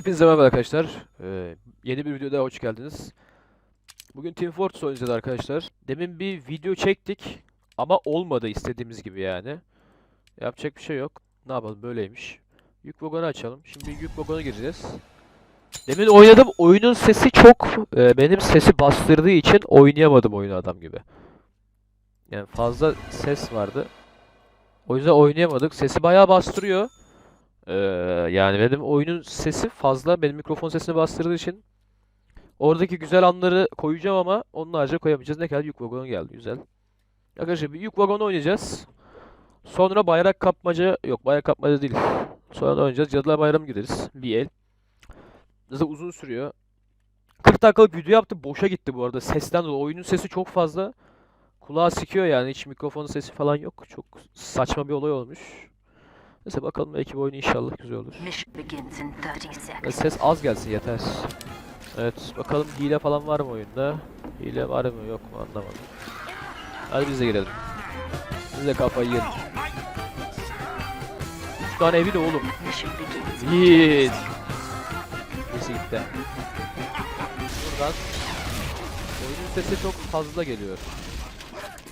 Hepinize merhaba arkadaşlar. Ee, yeni bir videoda hoş geldiniz. Bugün Team Fortress oynayacağız arkadaşlar. Demin bir video çektik ama olmadı istediğimiz gibi yani. Yapacak bir şey yok. Ne yapalım böyleymiş. Yük vagonu açalım. Şimdi yük vagona gireceğiz. Demin oynadım. Oyunun sesi çok e, benim sesi bastırdığı için oynayamadım oyunu adam gibi. Yani fazla ses vardı. O yüzden oynayamadık. Sesi bayağı bastırıyor. Ee, yani benim oyunun sesi fazla. Benim mikrofon sesini bastırdığı için oradaki güzel anları koyacağım ama onun haricinde koyamayacağız. Ne kadar yük vagonu geldi. Güzel. Arkadaşlar bir yük vagonu oynayacağız. Sonra bayrak kapmaca yok bayrak kapmaca değil. Sonra da oynayacağız. Cadılar Bayramı gideriz. Bir el. Zaten uzun sürüyor. 40 dakikalık video yaptım. Boşa gitti bu arada. Sesten dolayı. Oyunun sesi çok fazla. Kulağı sikiyor yani. Hiç mikrofonun sesi falan yok. Çok saçma bir olay olmuş. Neyse bakalım belki bu oyun inşallah güzel olur. Mission begins in 30 Ya seconds. Ses az gelsin yeter. Evet bakalım hile falan var mı oyunda? Hile var mı yok mu anlamadım. Hadi biz de girelim. Biz de kafayı yiyelim. 3 tane evi de oğlum. Yiğit. Birisi gitti. Buradan oyunun sesi çok fazla geliyor.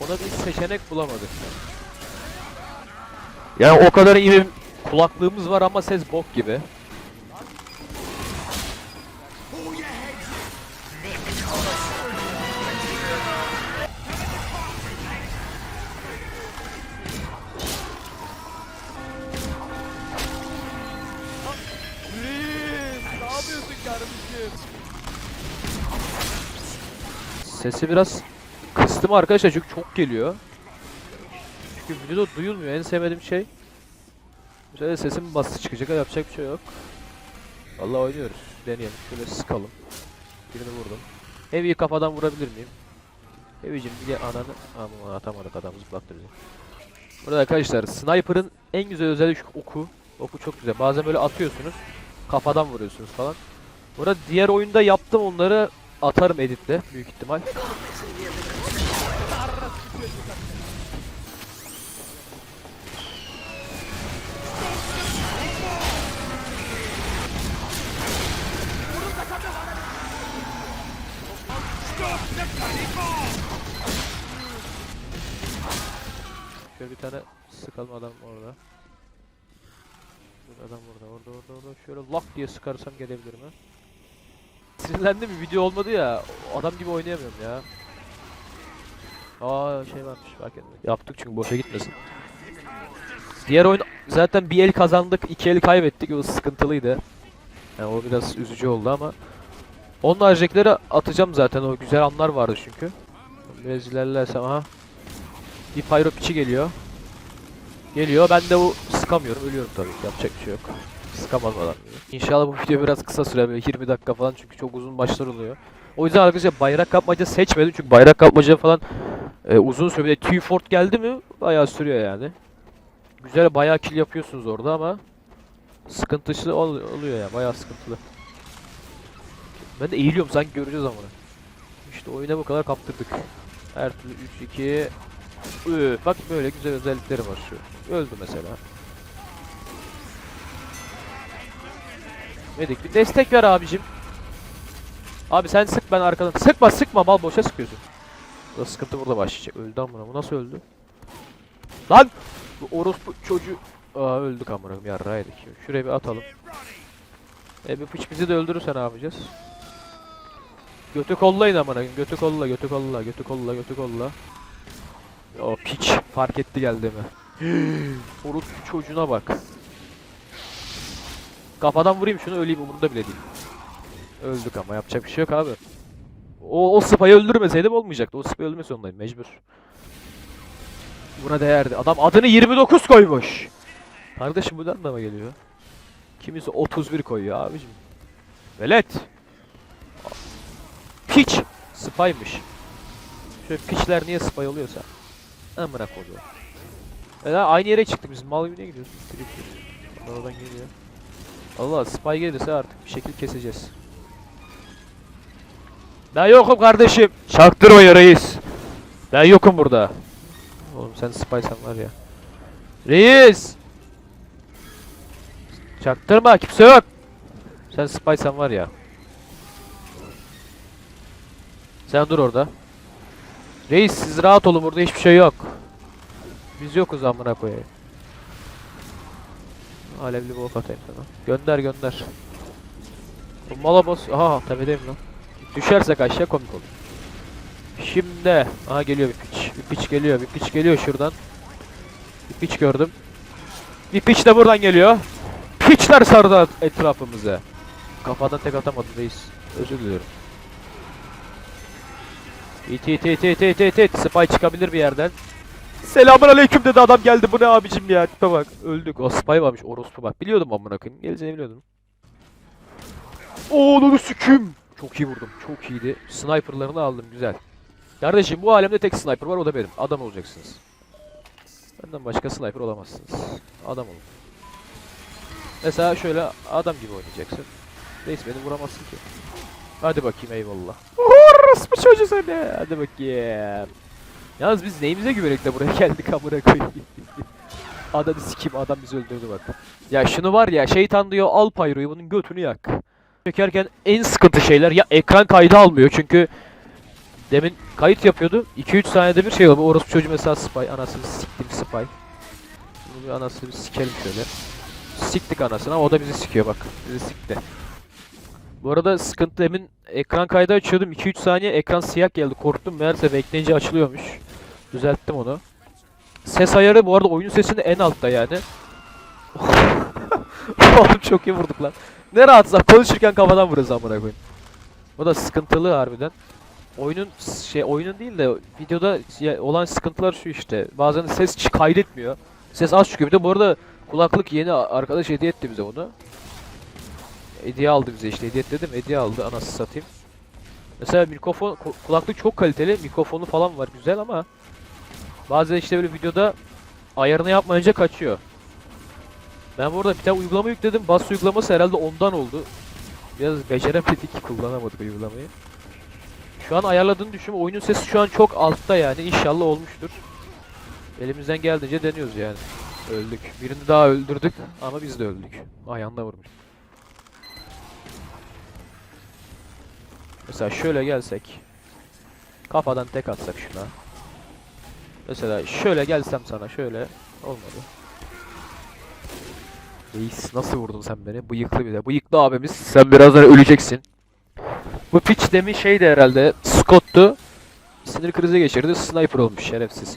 Ona bir seçenek bulamadık. Yani o kadar iyi kulaklığımız var ama ses bok gibi. Sesi biraz kıstım arkadaşlar çünkü çok geliyor. Çünkü videoda duyulmuyor. En sevmediğim şey. Sefer sesim bastı çıkacak. Yapacak bir şey yok. Vallahi oynuyoruz. Deneyelim. Şöyle sıkalım. Birini vurdum. Heavy'yi kafadan vurabilir miyim? Heavy'cim bir de ananı... Ama atamadık adam zıplattı bizi. Burada arkadaşlar sniper'ın en güzel özelliği şu oku. Oku çok güzel. Bazen böyle atıyorsunuz. Kafadan vuruyorsunuz falan. Burada diğer oyunda yaptım onları atarım editte büyük ihtimal. Sıkalım adam orada. Dur adam burada, orada, orada, orada. Şöyle lock diye sıkarsam gelebilir mi? Sinirlendim bir video olmadı ya. Adam gibi oynayamıyorum ya. Aa şey varmış fark etmedim. Yaptık çünkü boşa gitmesin. Diğer oyun zaten bir el kazandık, iki el kaybettik. O sıkıntılıydı. Yani o biraz üzücü oldu ama. Onun haricikleri atacağım zaten. O güzel anlar vardı çünkü. Biraz ilerlersem aha. Bir pyro piçi geliyor. Geliyor. Ben de o sıkamıyorum. Ölüyorum tabii. Yapacak bir şey yok. Sıkamadım adam. İnşallah bu video biraz kısa sürer. Böyle 20 dakika falan çünkü çok uzun başlar oluyor. O yüzden arkadaşlar bayrak kapmaca seçmedim. Çünkü bayrak kapmaca falan e, uzun süre. Bir de T-Fort geldi mi bayağı sürüyor yani. Güzel bayağı kill yapıyorsunuz orada ama sıkıntısı ol- oluyor ya. Bayağı sıkıntılı. Ben de eğiliyorum sanki göreceğiz ama. İşte oyuna bu kadar kaptırdık. Her türlü 3 2 Üf, bak böyle güzel özellikleri var şu. Öldü mesela. Medik bir destek ver abicim. Abi sen sık ben arkadan. Sıkma sıkma mal boşa sıkıyorsun. Bu sıkıntı burada başlayacak. Öldü amına. Bu nasıl öldü? Lan! Bu orospu çocuğu. Aa öldük amına yarraydık. Şuraya bir atalım. E bir piç bizi de öldürürse ne yapacağız? Götü kollayın amına. Götü kolla, götü kolla, götü kolla, götü kolla. O piç fark etti geldi mi? Orospu çocuğuna bak. Kafadan vurayım şunu öleyim umurumda bile değil. Öldük ama yapacak bir şey yok abi. O, o spayı öldürmeseydim olmayacaktı. O spayı öldürme zorundayım mecbur. Buna değerdi. Adam adını 29 koymuş. Kardeşim bu ne anlama geliyor? Kimisi 31 koyuyor abicim. Velet. Piç. Spymış. Şöyle piçler niye spy oluyorsa. Amına koyuyor. E lan aynı yere çıktık biz. Mal gibi niye gidiyoruz? Oradan geliyor. Allah spy gelirse artık bir şekil keseceğiz. Ben yokum kardeşim. Çaktır o reis. Ben yokum burada. Oğlum sen spysan var ya. Reis. Çaktırma kimse yok. Sen spy sen var ya. Sen dur orada. Reis siz rahat olun burada hiçbir şey yok. Biz yokuz amına koyayım. Alevli bir ok atayım sana. Gönder gönder. Bu mala bas. Aha tepedeyim lan. Düşersek aşağı komik olur. Şimdi. Aha geliyor bir piç. Bir piç geliyor. Bir piç geliyor şuradan. Bir piç gördüm. Bir piç de buradan geliyor. Piçler sardı etrafımıza. Kafadan tek atamadım reis. Özür diliyorum. İt it it it it it it. Spy çıkabilir bir yerden. Selamun aleyküm dedi adam geldi bu ne abicim ya tipe bak öldük o spy varmış orospu bak biliyordum amına koyayım geleceğini biliyordum. Oo onu süküm. Çok iyi vurdum çok iyiydi sniperlarını aldım güzel. Kardeşim bu alemde tek sniper var o da benim adam olacaksınız. Benden başka sniper olamazsınız. Adam olun. Mesela şöyle adam gibi oynayacaksın. Reis beni vuramazsın ki. Hadi bakayım eyvallah. Orospu çocuğu seni. Hadi bakayım. Yalnız biz neyimize güvenerek de buraya geldik amına koyayım. Adamı sikim adam bizi öldürdü bak. Ya şunu var ya şeytan diyor al pyroyu bunun götünü yak. Çekerken en sıkıntı şeyler ya ekran kaydı almıyor çünkü demin kayıt yapıyordu 2-3 saniyede bir şey oldu. Orospu çocuğu mesela spy anasını siktim spy. Bunu bir anasını bir sikelim şöyle. Siktik anasını ama o da bizi sikiyor bak. Bizi sikti. Bu arada sıkıntı demin ekran kaydı açıyordum 2-3 saniye ekran siyah geldi korktum meğerse bekleyince açılıyormuş. Düzelttim onu. Ses ayarı bu arada oyun sesinin en altta yani. Oğlum çok iyi vurduk lan. Ne rahatsız konuşurken kafadan vuruyoruz amına koyayım. Bu da sıkıntılı harbiden. Oyunun şey oyunun değil de videoda olan sıkıntılar şu işte. Bazen ses kaydetmiyor. Ses az çıkıyor. Bir de bu arada kulaklık yeni arkadaş hediye etti bize onu. Hediye aldı bize işte hediye dedim hediye aldı anası satayım. Mesela mikrofon ku- kulaklık çok kaliteli mikrofonu falan var güzel ama bazen işte böyle videoda ayarını yapmayınca kaçıyor. Ben burada bir tane uygulama yükledim. Bas uygulaması herhalde ondan oldu. Biraz beceremedik kullanamadık uygulamayı. Şu an ayarladığını düşün. Oyunun sesi şu an çok altta yani. İnşallah olmuştur. Elimizden geldiğince deniyoruz yani. Öldük. Birini daha öldürdük ama biz de öldük. Ayağında vurmuş. Mesela şöyle gelsek. Kafadan tek atsak şuna. Mesela şöyle gelsem sana şöyle. Olmadı. Reis nasıl vurdun sen beni? Bıyıklı bir de. Bıyıklı abimiz. Sen birazdan öleceksin. Bu piç demin şeydi herhalde. Scott'tu. Sinir krizi geçirdi. Sniper olmuş şerefsiz.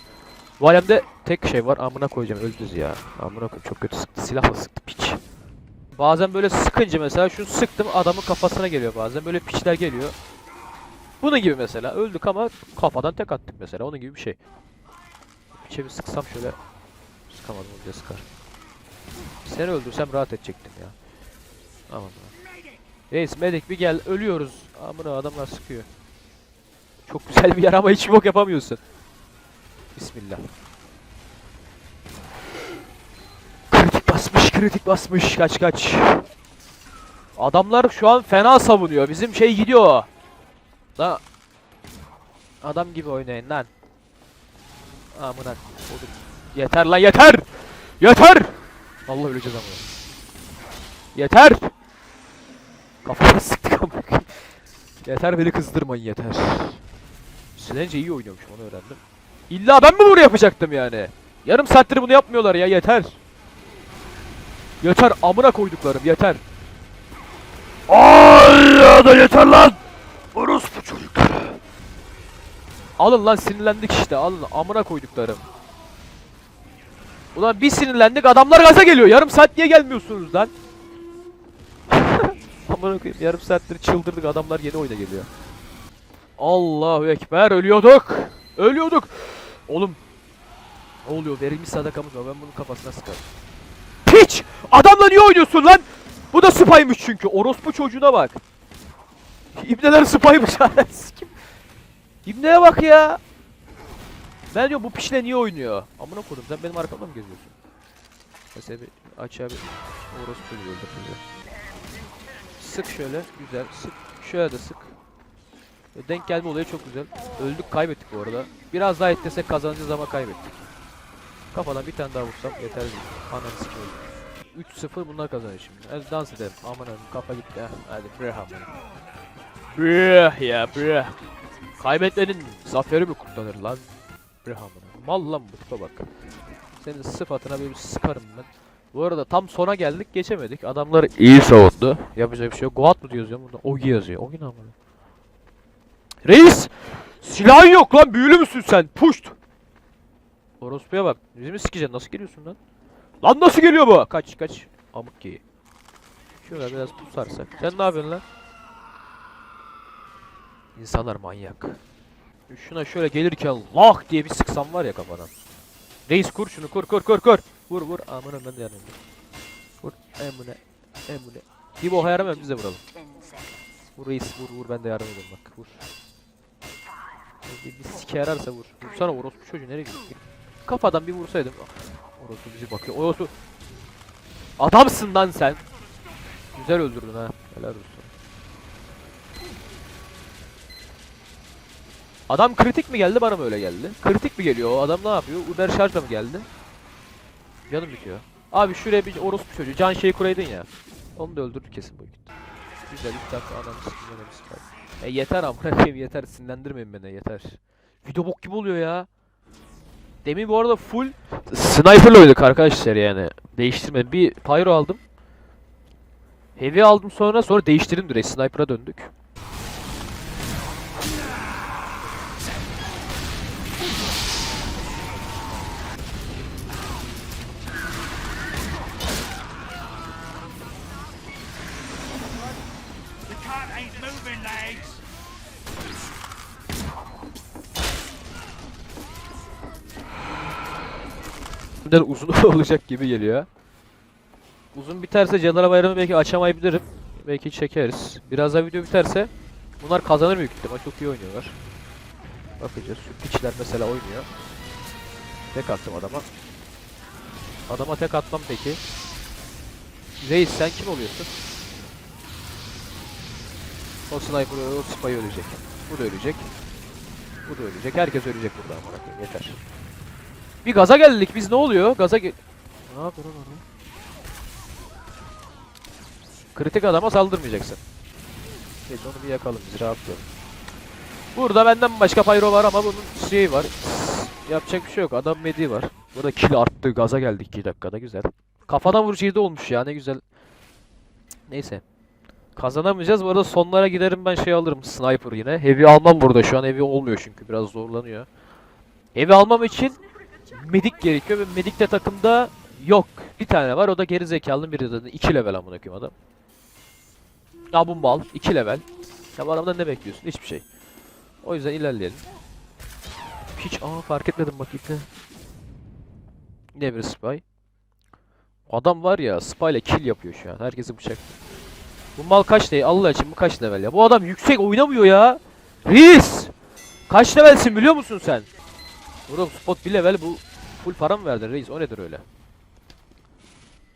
Bu alemde tek şey var. Amına koyacağım. Öldüz ya. Amına koyayım çok kötü sıktı. Silahla sıktı piç. Bazen böyle sıkınca mesela şunu sıktım adamın kafasına geliyor bazen. Böyle piçler geliyor. Bunun gibi mesela. Öldük ama kafadan tek attık mesela. Onun gibi bir şey. Piçe bir sıksam şöyle. Sıkamadım önce sıkar. Seni öldürsem rahat edecektim ya. Aman aman. Reis medik bir gel ölüyoruz. Amına adamlar sıkıyor. Çok güzel bir yer ama hiç bok yapamıyorsun. Bismillah. Basmış kritik basmış kaç kaç. Adamlar şu an fena savunuyor. Bizim şey gidiyor. Da Adam gibi oynayın lan. Amına. Yeter lan yeter. Yeter. Allah öleceğiz ama. Yeter. Kafama sıktık ama. yeter beni kızdırmayın yeter. Silence iyi oynuyormuş onu öğrendim. İlla ben mi bunu yapacaktım yani? Yarım saattir bunu yapmıyorlar ya yeter. Yeter amına koyduklarım yeter. Ay da yeter lan. Orospu çocukları. Alın lan sinirlendik işte alın amına koyduklarım. Ulan bir sinirlendik adamlar gaza geliyor. Yarım saat niye gelmiyorsunuz lan? Amına koyayım yarım saattir çıldırdık adamlar yeni oyuna geliyor. Allahu ekber ölüyorduk. Ölüyorduk. Oğlum. Ne oluyor? Verilmiş sadakamız var. Ben bunun kafasına sıkarım. Piç! Adamla niye oynuyorsun lan? Bu da spymış çünkü. Orospu çocuğuna bak. İbneler spymış. Sikim. İbneye bak ya. Ben diyor bu piçle niye oynuyor? Amına koydum sen benim arkamda mı geziyorsun? Mesela bir aç abi. Orospu gibi öldürdü. Sık şöyle güzel sık. Şöyle de sık. Denk gelme olayı çok güzel. Öldük kaybettik bu arada. Biraz daha etlesek kazanacağız ama kaybettik. Kafadan bir tane daha vursam yeter. Ananı sikiyorum. 3-0 bunlar kazanıyor şimdi. Hadi dans edelim. Aman Allah'ım kafa gitti ha. Hadi breh aman. Breh ya breh. Kaybetmenin zaferi mi kutlanır lan? Breh aman. Mal lan bu tipe bak. Senin sıfatına bir sıkarım ben. Bu arada tam sona geldik geçemedik. Adamlar iyi savundu. Yapacak bir şey yok. Goat mı yazıyor burada? Ogi yazıyor. Ogi ne amına? Reis! Silahın yok lan büyülü müsün sen? Puşt! Orospu'ya bak. Bizi mi sikeceksin? Nasıl geliyorsun lan? Lan nasıl geliyor bu? Kaç kaç. Amık ki. Şöyle biraz pusarsak. Sen ne yapıyorsun lan? İnsanlar manyak. Şuna şöyle gelirken lah diye bir sıksam var ya kafadan. Reis kur şunu kur kur kur kur. Vur vur amına ben de yanımda. Vur emune. Bir boha yaramıyor biz de vuralım. 10 seconds. Vur reis vur vur ben de yardım ediyorum bak vur. Bir, bir sike yararsa vur. Vursana orospu çocuğu nereye gidiyor? Kafadan bir vursaydım. Orospu bizi bakıyor. Orospu. Adamsın lan sen. Güzel öldürdün ha. Helal olsun. Adam kritik mi geldi bana mı öyle geldi? Kritik mi geliyor? O adam ne yapıyor? Uber şarjla mı geldi? Canım bitiyor. Abi şuraya bir orospu çocuğu can şeyi kuraydın ya. Onu da öldürdü kesin bu gitti. Güzel ilk dakika adam sinirlenmiş. E yeter amına yeter sinirlendirmeyin beni yeter. Video bok gibi oluyor ya. Demin bu arada full sniper'la oynadık arkadaşlar yani. Değiştirmedim. Bir pyro aldım. Heavy aldım sonra sonra değiştirdim direkt sniper'a döndük. Ain't moving, lads. Şimdiden uzun olacak gibi geliyor. Uzun biterse Cadılar Bayramı belki açamayabilirim. Belki çekeriz. Biraz daha video biterse bunlar kazanır büyük ihtimal. Çok iyi oynuyorlar. Bakacağız. Piçler mesela oynuyor. Tek attım adama. Adama tek atmam peki. Reis sen kim oluyorsun? O sniper, o spy ölecek. Bu da ölecek. Bu da ölecek. Herkes ölecek burada amına. Yeter. Bir gaza geldik biz ne oluyor? Gaza gel... Ne yapıyor lan orada? Kritik adama saldırmayacaksın. Neyse onu bir yakalım biz rahatlayalım. Burada benden başka pyro var ama bunun şeyi var. Yapacak bir şey yok. Adam medi var. Burada kill arttı. Gaza geldik 2 dakikada güzel. Kafadan vuruş 7 olmuş ya ne güzel. Neyse. Kazanamayacağız. Bu arada sonlara giderim ben şey alırım. Sniper yine. Heavy almam burada. Şu an heavy olmuyor çünkü. Biraz zorlanıyor. Heavy almam için medik gerekiyor ve medik de takımda yok. Bir tane var o da geri zekalının biri zaten 2 level amına koyayım adam. Ya bu mal 2 level. Ya bu adamdan ne bekliyorsun? Hiçbir şey. O yüzden ilerleyelim. Hiç aa fark etmedim bak iple. Yine bir spy. Adam var ya spy ile kill yapıyor şu an. Herkesi bıçak. Bu mal kaç değil? Allah için bu kaç level ya? Bu adam yüksek oynamıyor ya. Reis! Kaç levelsin biliyor musun sen? Oğlum spot bir level bu full para mı verdin reis? O nedir öyle?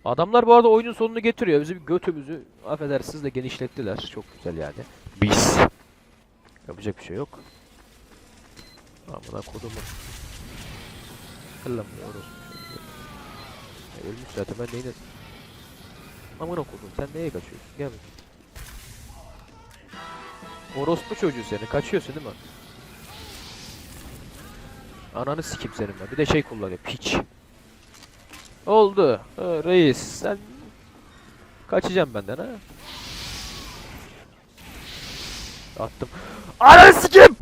Adamlar bu arada oyunun sonunu getiriyor. Bizim götümüzü affedersiniz de genişlettiler. Çok güzel yani. Biz. Yapacak bir şey yok. Amına kodumu. Kıllamıyor orospu çocuğu. Ya Ölmüş zaten ben neyine... Amına kodum sen neye kaçıyorsun? Gel bakayım. Orospu çocuğu seni. Kaçıyorsun değil mi? Ananı sikim senin ben. Bir de şey kullanıyor. Piç. Oldu. Ha, reis sen kaçacağım benden ha. Attım. Ananı sikim!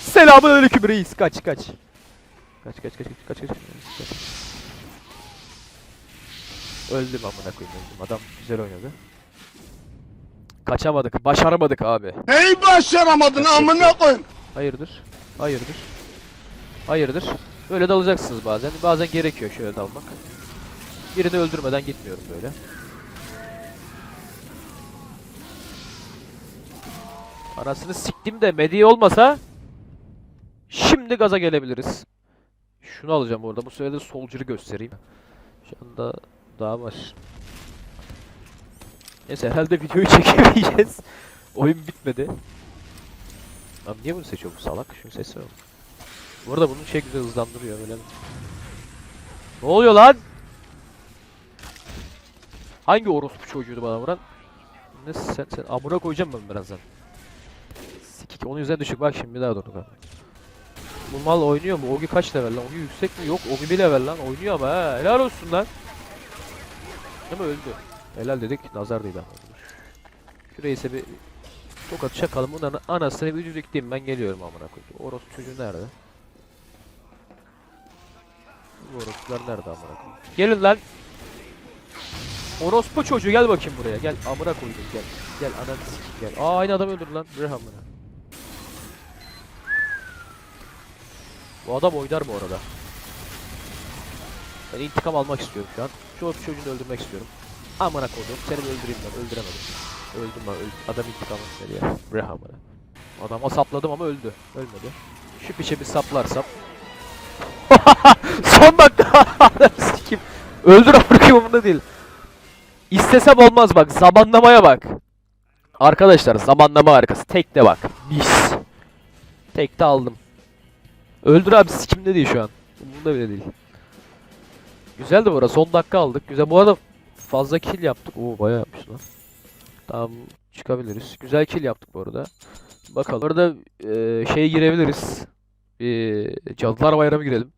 Selamünaleyküm reis. Kaç kaç. Kaç kaç kaç kaç kaç kaç. kaç. Öldüm amına koyayım öldüm. Adam güzel oynadı. Kaçamadık. Başaramadık abi. Neyi başaramadın amına koyayım? Hayırdır? Hayırdır? Hayırdır? Böyle dalacaksınız bazen. Bazen gerekiyor şöyle dalmak. Birini öldürmeden gitmiyorum böyle. Anasını siktim de medya olmasa şimdi gaza gelebiliriz. Şunu alacağım orada. Bu sırada soldier'ı göstereyim. Şu anda daha var. Neyse herhalde videoyu çekemeyeceğiz. Oyun bitmedi. Abi niye bunu seçiyor bu salak? Şunu seçsene oğlum. Bu arada bunun şey güzel hızlandırıyor böyle. Ne oluyor lan? Hangi orospu çocuğuydu bana vuran? Ne sen sen amına koyacağım ben birazdan. Sikik onun yüzünden düşük bak şimdi bir daha dur bakalım. Bu mal oynuyor mu? Ogi kaç level lan? Ogi yüksek mi? Yok Ogi bir level lan. Oynuyor ama ha. Helal olsun lan. Ama öldü. Helal dedik. Nazar değil ama. Şuraya ise bir tokat çakalım. Bunların anasını bir düdükleyeyim. Ben geliyorum amına koyayım. Orospu çocuğu nerede? Bu orospular nerede amına koyayım? Gelin lan. Orospu çocuğu gel bakayım buraya. Gel amına koydum gel. Gel sikeyim, gel. Aa aynı adam öldürdü lan. Bre amına. Bu adam oynar bu arada. Ben intikam almak istiyorum şu an. Şu çocuğunu öldürmek istiyorum. Amına koydum. Seni öldüreyim ben. Öldüremedim. Öldüm ben. Öldüm. Adam intikam istedi ya. Bre amına. Adama sapladım ama öldü. Ölmedi. Şu piçe bir saplarsam. Son dakika. Sikeyim. Öldür amına umurumda değil. İstesem olmaz bak. Zamanlamaya bak. Arkadaşlar zamanlama harikası. Tek de bak. Mis. Tek de aldım. Öldür abi sikimde değil şu an. Umurumda bile değil. Güzeldi bu arada. Son dakika aldık. Güzel. Bu arada fazla kill yaptık. Oo bayağı yapmış lan. Tamam çıkabiliriz. Güzel kill yaptık bu arada. Bakalım. Bu arada eee şeye girebiliriz. Eee Cadılar Bayramı girelim.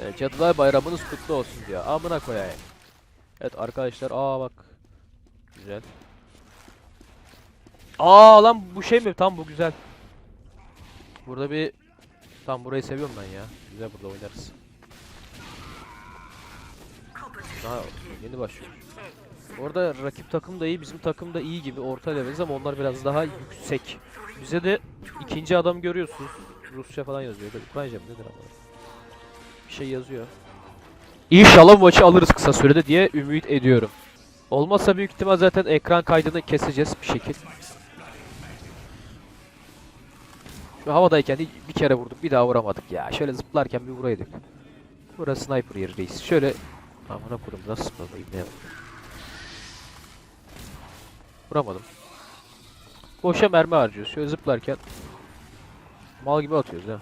Ee, Cadılar Bayramınız kutlu olsun diyor. Amına koyayım. Evet arkadaşlar. Aa bak. Güzel. Aa lan bu şey mi? Tam bu güzel. Burada bir Tam burayı seviyorum ben ya. Güzel burada oynarız. Daha yeni başlıyor. Orada rakip takım da iyi, bizim takım da iyi gibi orta leveliz ama onlar biraz daha yüksek. Bize de ikinci adam görüyorsunuz. Rusça falan yazıyor. Da Ukraynaca mı nedir ama? Bir şey yazıyor. İnşallah maçı alırız kısa sürede diye ümit ediyorum. Olmazsa büyük ihtimal zaten ekran kaydını keseceğiz bir şekil. Şu havadayken bir kere vurduk bir daha vuramadık ya. Şöyle zıplarken bir vuraydık. Burası sniper yeri reis. Şöyle amına koydum nasıl zıplayayım ne yapayım? Vuramadım. Boşa mermi harcıyoruz. Şöyle zıplarken mal gibi atıyoruz ha.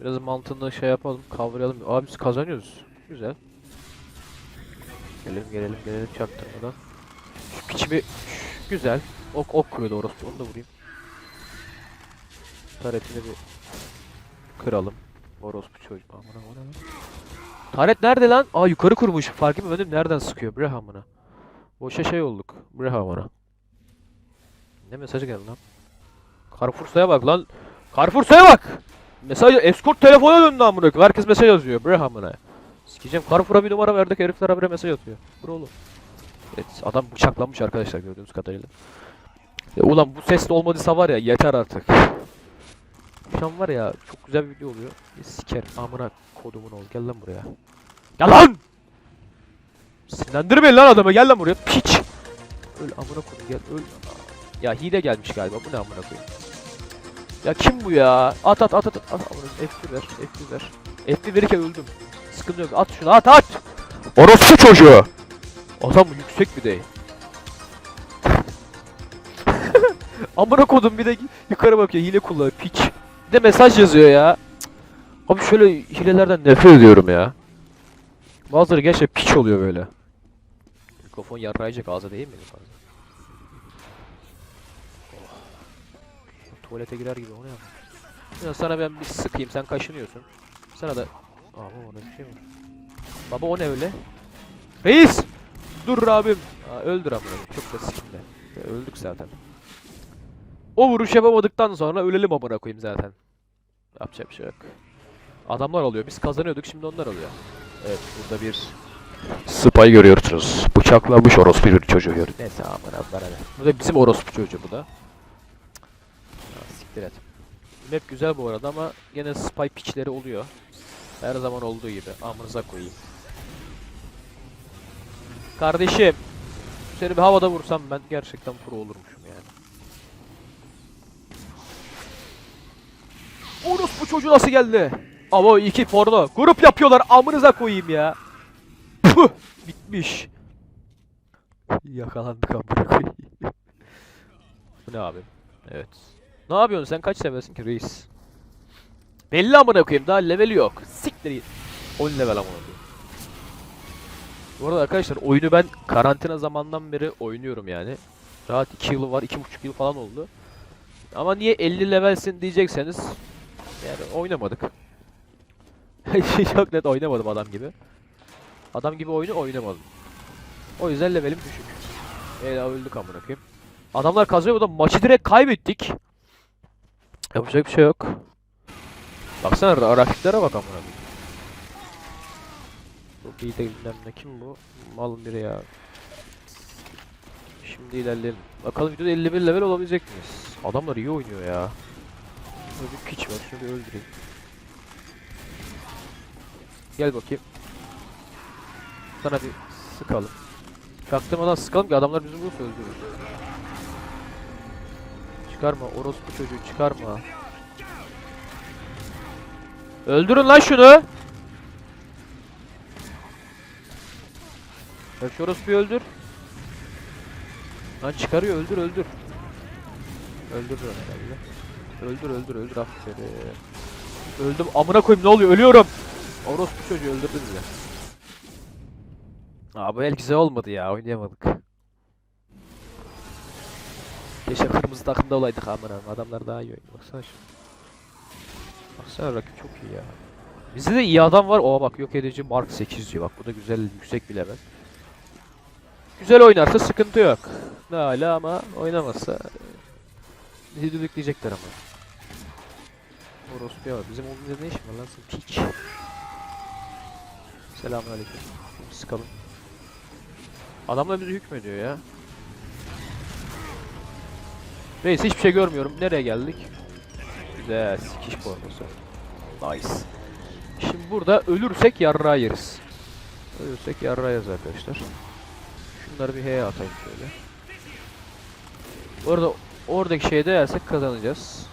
Biraz mantığını şey yapalım, kavrayalım. Abi biz kazanıyoruz. Güzel. Gelelim gelelim gelelim çaktırmadan. Şu piçi bir güzel. Ok ok kuruyordu orası. Onu da vurayım. Taretini bir kıralım. Orospu çocuk. Ne lan? Taret nerede lan? Aa yukarı kurmuş. Fark etmedim nereden sıkıyor. Bre amına. Boşa şey olduk. Bre amına. Ne mesajı geldi lan? Carrefour'sa'ya bak lan. Carrefour'sa'ya bak. Mesaj escort telefona döndü amına koyayım. Herkes mesaj yazıyor. Bre amına. Sikeceğim. Carrefour'a bir numara verdik. Herifler habire mesaj atıyor. Bre oğlum. Evet adam bıçaklanmış arkadaşlar gördüğünüz kadarıyla. Ya ulan bu sesle olmadıysa var ya yeter artık. Şu an var ya çok güzel bir video oluyor. Ya Siker amına kodumun ol gel lan buraya. Gel lan! Sinirlendirmeyin lan adamı gel lan buraya piç. Öl amına kodum gel öl. Ya hile gelmiş galiba bu ne amına koyayım. Ya kim bu ya? At at at at at. at. Amına F1 ver F1 ver. F1 verirken öldüm. Sıkıntı yok at şunu at at. Orospu çocuğu. Adam yüksek bir de. amına kodum bir de yukarı bakıyor hile kullanıyor piç. Bir de mesaj yazıyor ya. Abi şöyle hilelerden nefret ediyorum ya. Bazıları gerçekten piç oluyor böyle. Mikrofon yarrayacak ağza değil mi fazla? Tuvalete girer gibi o ne yapıyor? Ya sana ben bir sıkayım sen kaşınıyorsun. Sana da... Aa orada bir şey mi? Baba o ne öyle? Reis! Dur abim. Aa, öldür amına. Çok da sikimde. Ya, öldük zaten. O vuruş yapamadıktan sonra ölelim amına koyayım zaten. Yapacak bir şey yok. Adamlar alıyor. Biz kazanıyorduk şimdi onlar alıyor. Evet burada bir Spy görüyorsunuz. Bıçaklanmış orospu bir çocuğu görüyor. Neyse amına bana ne. Bu da bizim orospu çocuğu bu da. Siktir. Map güzel bu arada ama gene spy piçleri oluyor. Her zaman olduğu gibi. Amınıza koyayım. Kardeşim. Seni bir havada vursam ben gerçekten pro olurmuşum yani. Orospu çocuğu nasıl geldi? Ama iki porno. Grup yapıyorlar amınıza koyayım ya. Puh, bitmiş. Yakalandık amına koyayım. Bu ne abi? Evet. Ne yapıyorsun sen kaç seversin ki reis? Belli amına koyayım daha leveli yok. Siktir git. 10 level amına koyayım. Bu arada arkadaşlar oyunu ben karantina zamandan beri oynuyorum yani. Rahat 2 yılı var, 2,5 yıl falan oldu. Ama niye 50 levelsin diyecekseniz yani oynamadık. Çok net oynamadım adam gibi. Adam gibi oyunu oynamadım. O yüzden levelim düşük. Eee öldük amına koyayım. Adamlar kazıyor da maçı direkt kaybettik. Yapacak bir şey yok. Baksana ra- rakiplere bak amına. Çok iyi de bilmem ne kim bu? Mal biri ya. Şimdi ilerleyelim. Bakalım videoda 51 level olabilecek miyiz? Adamlar iyi oynuyor ya. Burada bir piç var. Şunu bir öldüreyim. Gel bakayım. Sana bir sıkalım. Çaktırmadan sıkalım ki adamlar bizi bulursa öldürür. Çıkarma orospu çocuğu çıkarma. Öldürün lan şunu. Ya şu orospuyu öldür. Lan çıkarıyor öldür öldür. Öldür herhalde. Öldür öldür öldür aferin. Öldüm amına koyayım ne oluyor ölüyorum. Orospu çocuğu öldürdü bizi. Aa bu el güzel olmadı ya oynayamadık. Keşke kırmızı takımda olaydık amına adamlar daha iyi oynuyor. Baksana şu. Baksana rakip çok iyi ya. Bizde de iyi adam var. Oo bak yok edici Mark 8 diyor. Bak bu da güzel yüksek bir level. Güzel oynarsa sıkıntı yok. Ne hala ama oynamazsa bizi düdükleyecekler ama. Orospu'ya bak. Bizim oğlumuzda ne işin var lan sen piç. Selamünaleyküm. Sıkalım. Adamlar bizi hükmediyor ya. Reis hiçbir şey görmüyorum. Nereye geldik? Güzel sikiş pornosu. Nice. Şimdi burada ölürsek yarrağı yeriz. Ölürsek yarrağı yeriz arkadaşlar. Şunları bir H'ye atayım şöyle. Orada oradaki şeyde yersek kazanacağız.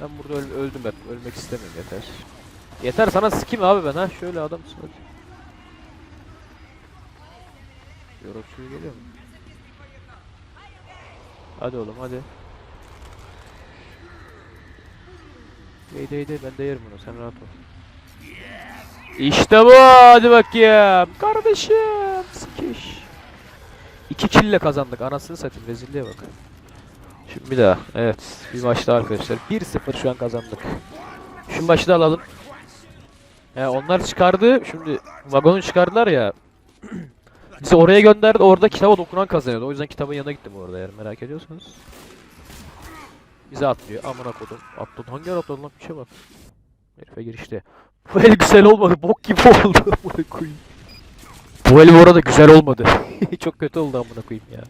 Ben burada öl- öldüm hep. Ölmek istemiyorum yeter. Yeter sana sikim abi ben ha. Şöyle adamsın hadi. Yoruk geliyor mu? Hadi oğlum hadi. Değdi değdi ben de yerim bunu sen rahat ol. İşte bu hadi bakayım. Kardeşim sikiş. İki kille kazandık anasını satayım rezilliğe bak. Şimdi bir daha evet bir maç daha arkadaşlar 1-0 şu an kazandık. Şu maçı da alalım. He onlar çıkardı şimdi vagonu çıkardılar ya. Bizi oraya gönderdi orada kitaba dokunan kazanıyordu. O yüzden kitabın yanına gittim orada eğer merak ediyorsanız. Bize atlıyor. Amına kodum. Atladı. Hangi ara atladı lan? Bir şey bak. Herife girişte. Bu el güzel olmadı. Bok gibi oldu. Amına koyayım. Bu el bu arada güzel olmadı. Çok kötü oldu amına koyayım ya.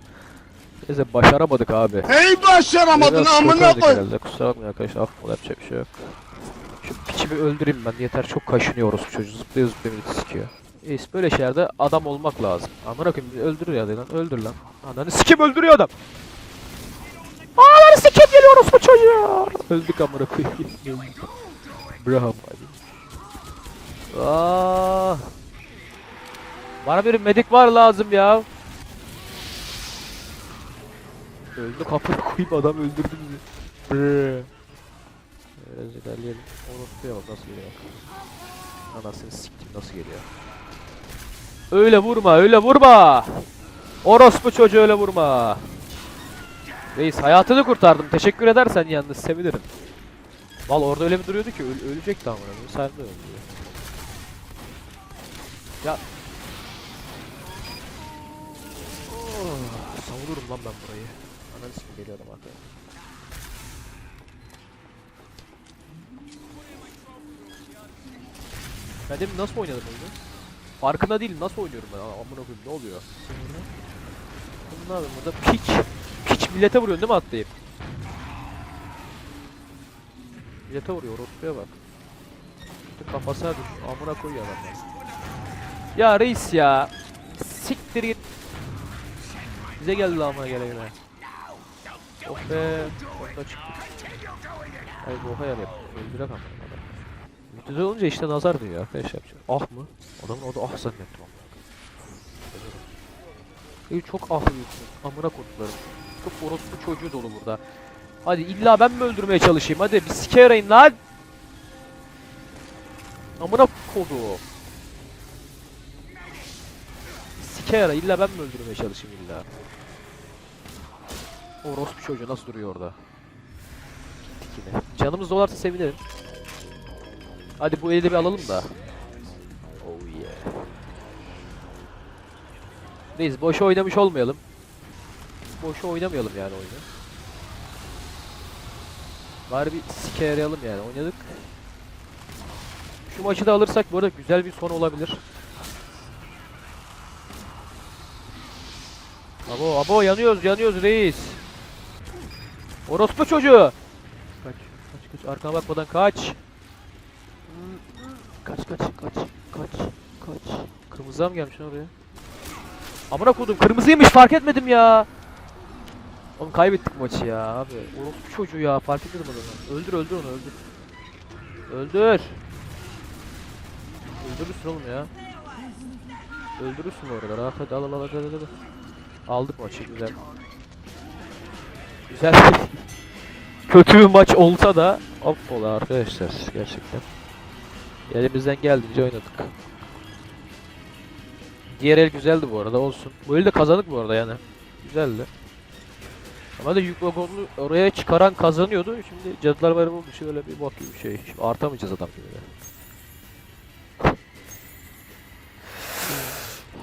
Neyse başaramadık abi. Hey başaramadın Biraz amına herhalde. Kusura bakmayın arkadaşlar. Affola yapacak bir şey yok. Şu piçi bir öldüreyim ben. Yeter çok kaşınıyoruz çocuğu. Zıplaya zıplaya beni sikiyor. Reis böyle şeylerde adam olmak lazım. Amına koyayım öldür ya lan. Öldür lan. Ananı sikim öldürüyor adam. Ananı sikim geliyoruz bu çocuğa. Öldük amına koyayım. Bravo hadi. Bana bir medik var lazım ya. Öldü kapını koyup adam öldürdü bizi. Brrr. Biraz ilerleyelim. Orospuya bak nasıl geliyor. Anasını siktim nasıl geliyor. Öyle vurma öyle vurma. Orospu çocuğu öyle vurma. Reis hayatını kurtardım. Teşekkür edersen yalnız sevinirim. Val orada öyle bir duruyordu ki öl ölecekti amına. Sen de öldü. Ya. Oh, savururum lan ben burayı. Ananı sikim geliyor adam arkaya. Ben demin nasıl oynadım oyunu? Farkında değilim nasıl oynuyorum ben amına koyayım ne oluyor? Yapayım burada piç piç millete vuruyorsun değil mi atlayıp? Millete vuruyor orospuya bak. Kafasına düş amına koyuyor adam. Ya reis ya. Siktir git. Bize geldi amına gele gele. Oh be. Sonunda çıktık. Ay bu hayal yap. Öldürek amına Müthiz olunca işte nazar diyor arkadaşlar. Ah mı? Adamın adı ah zannettim amına. İyi çok ah büyüksün. Amına koduklarım. takım orospu çocuğu dolu burada. Hadi illa ben mi öldürmeye çalışayım? Hadi bir sike yarayın lan. Amına kodu. Sike yara illa ben mi öldürmeye çalışayım illa? Orospu çocuğu nasıl duruyor orada? Gittik yine. Canımız dolarsa sevinirim. Hadi bu eli de bir alalım da. Oh yeah. Reis boşa oynamış olmayalım. Boşa oynamayalım yani oyunu. Bari bir sike yarayalım yani oynadık. Şu maçı da alırsak bu arada güzel bir son olabilir. Abo abo yanıyoruz yanıyoruz reis. Orospu çocuğu. Kaç kaç kaç arkana bakmadan kaç. Kaç kaç kaç kaç kaç. Kırmızıya mı gelmiş oraya? Amına kodum kırmızıymış fark etmedim ya. Oğlum kaybettik maçı ya abi. Orospu çocuğu ya fark etmedim adamı. Öldür öldür onu öldür. Öldür. Öldürürsün oğlum ya. Öldürürsün bu arada rahat hadi al al al hadi hadi. Aldık maçı güzel. Güzel. Kötü bir maç olsa da affola arkadaşlar gerçekten. Elimizden geldiğince oynadık. Diğer el güzeldi bu arada olsun. Bu eli de kazandık bu arada yani. Güzeldi. Ama da yük vagonunu oraya çıkaran kazanıyordu. Şimdi Cadılar Bayramı olduğu için öyle bir bok gibi bir şey. Şimdi artamayacağız adam gibi de.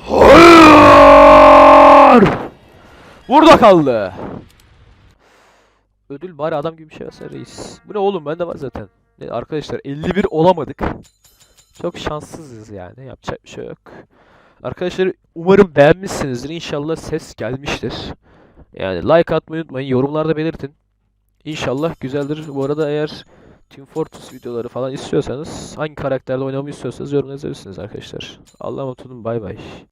Hayır! Burada kaldı. Ödül bari adam gibi bir şey olsa reis. Bu ne oğlum bende var zaten. Ne, arkadaşlar 51 olamadık. Çok şanssızız yani. Yapacak bir şey yok. Arkadaşlar umarım beğenmişsinizdir. İnşallah ses gelmiştir. Yani like atmayı unutmayın. Yorumlarda belirtin. İnşallah güzeldir. Bu arada eğer Team Fortress videoları falan istiyorsanız hangi karakterde oynamamı istiyorsanız yorumlara yazabilirsiniz arkadaşlar. Allah'a emanet olun. Bay bay.